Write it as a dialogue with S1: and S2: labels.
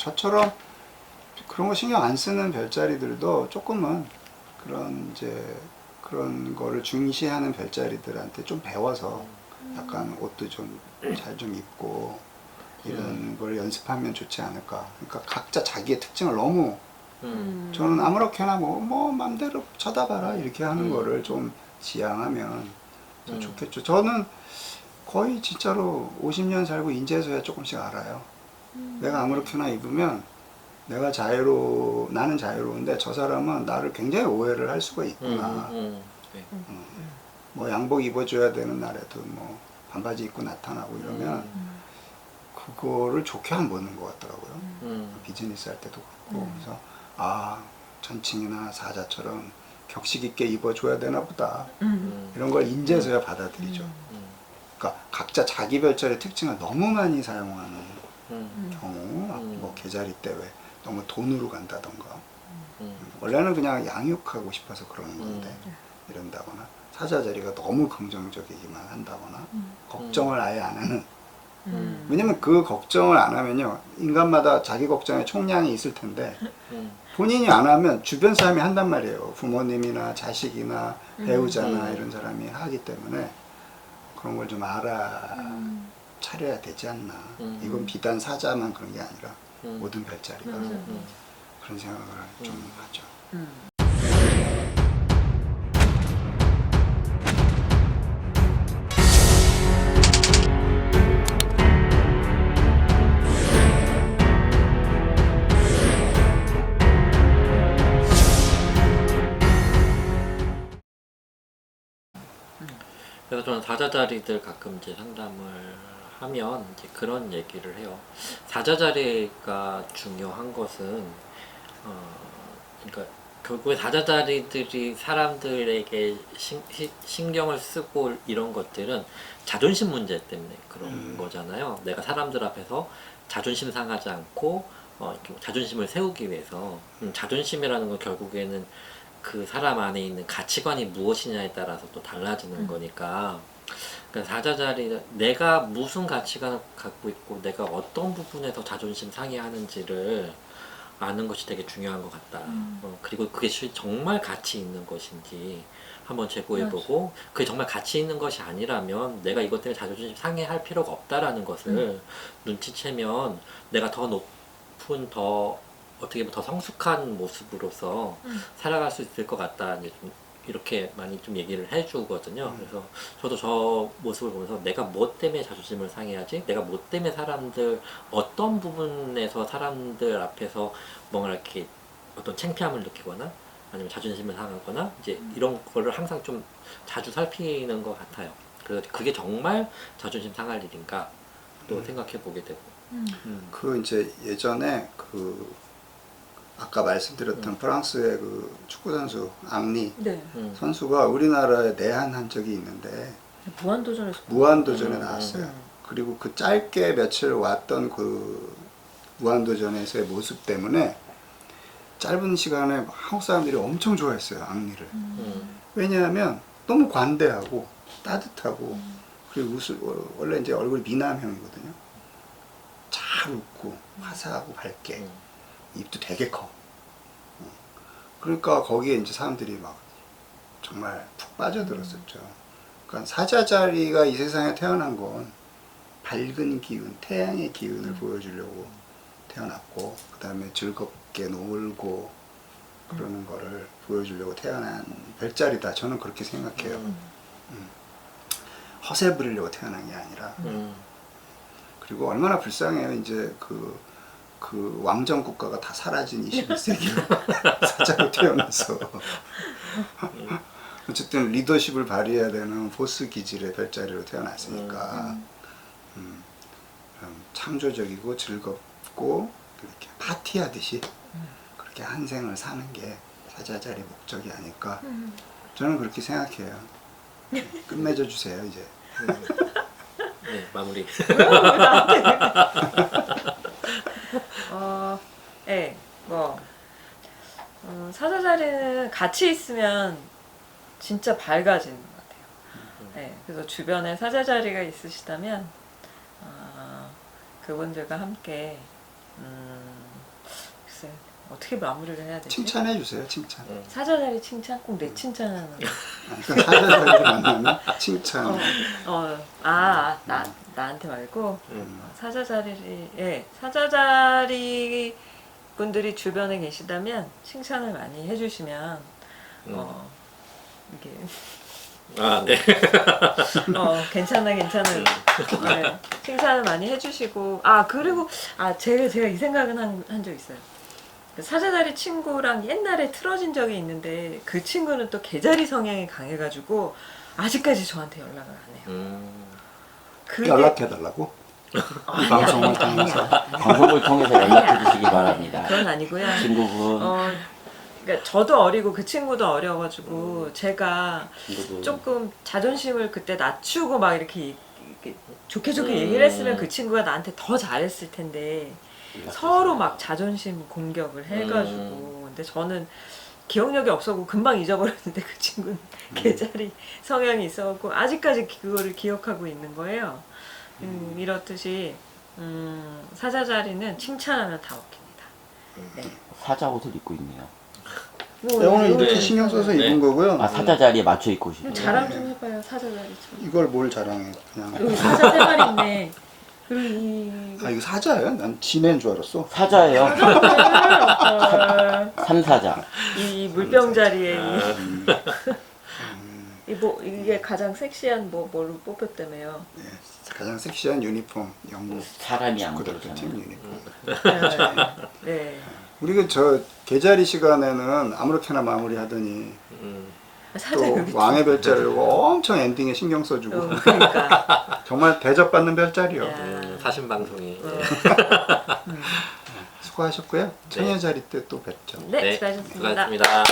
S1: 저처럼 그런 거 신경 안 쓰는 별자리들도 조금은 그런 이제 그런 거를 중시하는 별자리들한테 좀 배워서 약간 옷도 좀 잘좀 입고 이런 걸 연습하면 좋지 않을까. 그러니까 각자 자기의 특징을 너무
S2: 음.
S1: 저는 아무렇게나 뭐, 뭐 맘대로 쳐다봐라 이렇게 하는
S2: 음.
S1: 거를 좀 지양하면 더
S2: 음.
S1: 좋겠죠. 저는 거의 진짜로 50년 살고 인제서야 조금씩 알아요. 내가 아무렇게나 입으면 내가 자유로 나는 자유로운데 저 사람은 나를 굉장히 오해를 할 수가
S2: 음,
S1: 있구나.
S2: 음, 네.
S1: 뭐 양복 입어줘야 되는 날에도 뭐 반바지 입고 나타나고 이러면 그거를 좋게 안 보는 것 같더라고요.
S2: 음.
S1: 비즈니스 할 때도 그렇고 그래서 아 전칭이나 사자처럼 격식 있게 입어줘야 되나 보다
S2: 음.
S1: 이런 걸 인제서야 받아들이죠.
S2: 음.
S1: 그러니까 각자 자기 별자리의 특징을 너무 많이 사용하는
S2: 음. 음.
S1: 뭐 계자리 때 왜 너무 돈으로 간다던가
S2: 음.
S1: 원래는 그냥 양육하고 싶어서 그러는 건데
S2: 음.
S1: 이런다거나 사자 자리가 너무 긍정적이기만 한다거나
S3: 음.
S1: 걱정을 아예 안 하는
S2: 음.
S1: 왜냐면 그 걱정을 안 하면요 인간마다 자기 걱정에 총량이 있을 텐데
S2: 음.
S1: 본인이 안 하면 주변 사람이 한단 말이에요 부모님이나 자식이나 배우자나
S2: 음.
S1: 이런 사람이 하기 때문에 그런 걸 좀 알아 차려야 되지 않나
S2: 음.
S1: 이건 비단 사자만 그런 게 아니라
S2: 음.
S1: 모든 별자리가
S2: 음. 음.
S1: 그런 생각을 좀
S2: 음.
S1: 하죠
S2: 그래서 저는 사자자리들 가끔 이제 상담을 하면 이제 그런 얘기를 해요. 사자 자리가 중요한 것은 어 그러니까 결국에 사자 자리들이 사람들에게 신, 시- 신경을 쓰고 이런 것들은 자존심 문제 때문에 그런
S1: 음.
S2: 거잖아요. 내가 사람들 앞에서 자존심 상하지 않고 어, 자존심을 세우기 위해서 음, 자존심이라는 건 결국에는 그 사람 안에 있는 가치관이 무엇이냐에 따라서 또 달라지는
S3: 음.
S2: 거니까 그러니까 사자자리 내가 무슨 가치관을 갖고 있고 내가 어떤 부분에서 자존심 상해하는지를 아는 것이 되게 중요한 것 같다.
S3: 음.
S2: 어, 그리고 그게 실- 정말 가치 있는 것인지 한번 재고해보고 그게 정말 가치 있는 것이 아니라면 내가 이것 때문에 자존심 상해할 필요가 없다라는 것을
S3: 음.
S2: 눈치채면 내가 더 높은 더 어떻게 보면 더 성숙한 모습으로서
S3: 음.
S2: 살아갈 수 있을 것 같다. 이제 좀 이렇게 많이 좀 얘기를 해주거든요.
S1: 음.
S2: 그래서 저도 저 모습을 보면서 내가 뭐 때문에 자존심을 상해야지? 내가 뭐 때문에 사람들 어떤 부분에서 사람들 앞에서 뭔가 이렇게 어떤 창피함을 느끼거나 아니면 자존심을 상하거나 이제 이런 거를 항상 좀 자주 살피는 것 같아요. 그래서 그게 정말 자존심 상할 일인가 또
S1: 음.
S2: 생각해 보게 되고.
S3: 음.
S2: 음.
S1: 그 이제 예전에 그 아까 말씀드렸던 프랑스의 그 축구 선수 앙리
S3: 네.
S2: 음.
S1: 선수가 우리나라에 내한한 적이 있는데
S3: 무한도전에서
S1: 무한도전에
S2: 음,
S1: 나왔어요.
S3: 음.
S1: 그리고 그 짧게 며칠 왔던 그 무한도전에서의 모습 때문에 짧은 시간에 한국 사람들이 엄청 좋아했어요 앙리를.
S2: 음.
S1: 왜냐하면 너무 관대하고 따뜻하고 그리고 웃을 어, 원래 이제 얼굴이 미남형이거든요. 잘 웃고 화사하고 밝게
S2: 음.
S1: 입도 되게 커. 어. 그러니까 거기에 이제 사람들이 막 정말 푹 빠져들었었죠. 그러니까 사자자리가 이 세상에 태어난 건 밝은 기운, 태양의 기운을 보여주려고 태어났고, 그 다음에 즐겁게 놀고 그러는 거를 보여주려고 태어난 별자리다. 저는 그렇게 생각해요.
S2: 음.
S1: 허세 부리려고 태어난 게 아니라.
S2: 음.
S1: 그리고 얼마나 불쌍해요. 이제 그, 그 왕정 국가가 다 사라진 21세기로 사자로 태어나서. 어쨌든 리더십을 발휘해야 되는 보스 기질의 별자리로 태어났으니까. 음, 그럼 창조적이고 즐겁고 이렇게 파티하듯이 그렇게 한 생을 사는 게 사자 자리 목적이 아닐까.
S3: 음.
S1: 저는 그렇게 생각해요. 끝맺어 주세요, 이제.
S2: 네, 마무리.
S3: 어, 네, 뭐 어, 사자자리는 같이 있으면 진짜 밝아지는 것 같아요. 네, 그래서 주변에 사자 자리가 있으시다면 어, 그분들과 함께 음, 글쎄 어떻게 마무리를 해야 되지?
S1: 칭찬해 주세요. 칭찬.
S2: 음.
S3: 사자 자리 칭찬 꼭 내 칭찬하는 거.
S1: 아, 그러니까 사자자리를 만나면 칭찬.
S3: 어, 어, 아, 나 나한테 말고
S2: 음.
S3: 사자 자리에 사자 자리 분들이 주변에 계시다면 칭찬을 많이 해주시면
S2: 음.
S3: 어 이게
S2: 아, 네.
S3: 어 괜찮아 괜찮아 네, 칭찬을 많이 해주시고 아 그리고 아 제가 제가 이 생각은 한적 있어요. 그 사자자리 친구랑 옛날에 틀어진 적이 있는데 그 친구는 또 개자리 성향이 강해가지고 아직까지 저한테 연락을 안 해요.
S2: 음.
S3: 그게
S1: 연락해 달라고. 이 방송을 통해서.
S4: 방송을 통해서 연락해 주시기 바랍니다.
S3: 그건 아니고요.
S4: 친구분,
S3: 어, 그러니까 저도 어리고 그 친구도 어려가지고 제가
S4: 친구분.
S3: 조금 자존심을 그때 낮추고 막 이렇게, 이렇게 좋게 좋게
S2: 음.
S3: 얘기를 했으면 그 친구가 나한테 더 잘했을 텐데 서로 막 자존심 공격을 해가지고
S2: 음.
S3: 근데 저는 기억력이 없어고 금방 잊어버렸는데 그 친구는
S2: 음.
S3: 개자리 성향이 있어갖고 아직까지 그거를 기억하고 있는 거예요. 음, 이렇듯이 음, 사자 자리는 칭찬하면 다 웃깁니다. 네.
S4: 사자 옷을 입고 있네요.
S3: 뭐,
S1: 네, 오늘 이렇게
S2: 네.
S1: 신경 써서
S2: 네.
S1: 입은 거고요.
S4: 아 사자 자리에 맞춰 입고 오시네요.
S3: 자랑 좀 해봐요 사자 자리처럼.
S1: 이걸 뭘 자랑해? 그냥.
S3: 여기 사자 세 마리 있네. 그리고 이
S1: 아 이거 사자예요? 난 지네인 줄 알았어.
S4: 사자예요.
S3: 어,
S4: 삼사자.
S3: 이 물병 자리에
S2: 아,
S3: 이, 뭐 이게 가장 섹시한 뭐 뭘로 뽑혔다며요.
S1: 네, 가장 섹시한 유니폼 영국
S4: 사람이 안
S1: 축구대표 팀
S4: 그렇잖아요.
S1: 유니폼.
S3: 네.
S1: 우리가 저 계자리 시간에는 아무렇게나 마무리하더니
S2: 음.
S1: 또 왕의 별자리를 엄청 엔딩에 신경 써주고
S3: 어, 그러니까.
S1: 정말 대접받는 별자리요.
S3: 야.
S2: 음, 사신 방송이.
S3: 어.
S2: 예.
S1: 수고하셨고요. 천여자리 때 또 뵙죠.
S3: 네,
S2: 네,
S3: 수고하셨습니다.
S2: 수고하셨습니다.